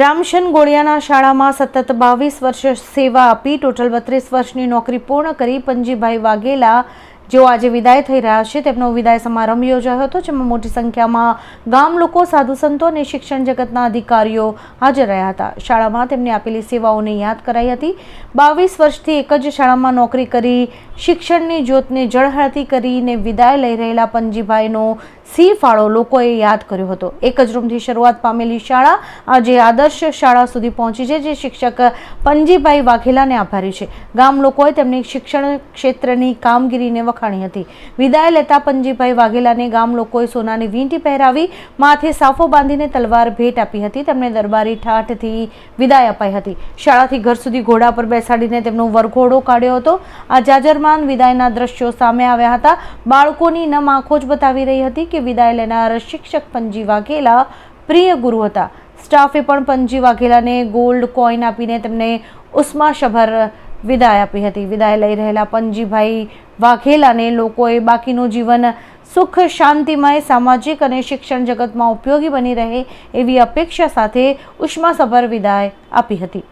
રામશન ગોળિયાના શાળામાં સતત બાવીસ વર્ષ સેવા આપી, ટોટલ બત્રીસ વર્ષની નોકરી પૂર્ણ કરી પંજીભાઈ વાઘેલા, જેઓ આજે વિદાય થઈ રહ્યા છે. તેમનો વિદાય સમારંભ યોજાયો હતો, જેમાં મોટી સંખ્યામાં ગામ લોકો, સાધુ સંતો અને શિક્ષણ જગતના અધિકારીઓ હાજર રહ્યા હતા. શાળામાં તેમને આપેલી સેવાઓને યાદ કરાઈ હતી. બાવીસ વર્ષથી એક જ શાળામાં નોકરી કરી શિક્ષણની જ્યોતને જળહળતી કરીને વિદાય લઈ રહેલા પંજીભાઈનો સિંહ ફાળો લોકોએ યાદ કર્યો હતો. એક જ રૂમથી શરૂઆત પામેલી શાળા, આજે આદર્શ શાળા સુધી પહોંચી છે, જે શિક્ષક પંજીભાઈ વાઘેલાને આભારી છે. ગામ લોકોએ તેમની શિક્ષણ ક્ષેત્રની કામગીરીને વખાણી હતી. વિદાય લેતા પંજીભાઈ વાઘેલાને ગામ લોકોએ સોનાની વીંટી પહેરાવી, માથે સાફો બાંધીને તલવાર ભેટ આપી હતી. તેમને દરબારી ઠાઠથી વિદાય અપાઈ હતી. શાળાથી ઘર સુધી ઘોડા પર બેસાડીને તેમનો વરઘોડો કાઢ્યો હતો. આ જાજરમાન વિદાયના દ્રશ્યો સામે આવ્યા હતા. બાળકોની નમ આંખો જ બતાવી રહી હતી કે વિદાય લેનાર શિક્ષક પંજી વાઘેલા પ્રિય ગુરુ હતા. સ્ટાફે પણ પંજી વાઘેલાને ગોલ્ડ કોઈન આપીને તેમને ઉષ્માસભર વિદાય આપી હતી. વિદાય લઈ રહેલા પંજીભાઈ વાઘેલાને લોકોએ બાકીનું જીવન સુખ, શાંતિમય, સામાજિક અને શિક્ષણ જગતમાં ઉપયોગી બની રહે એવી અપેક્ષા સાથે ઉષ્માસભર વિદાય આપી હતી.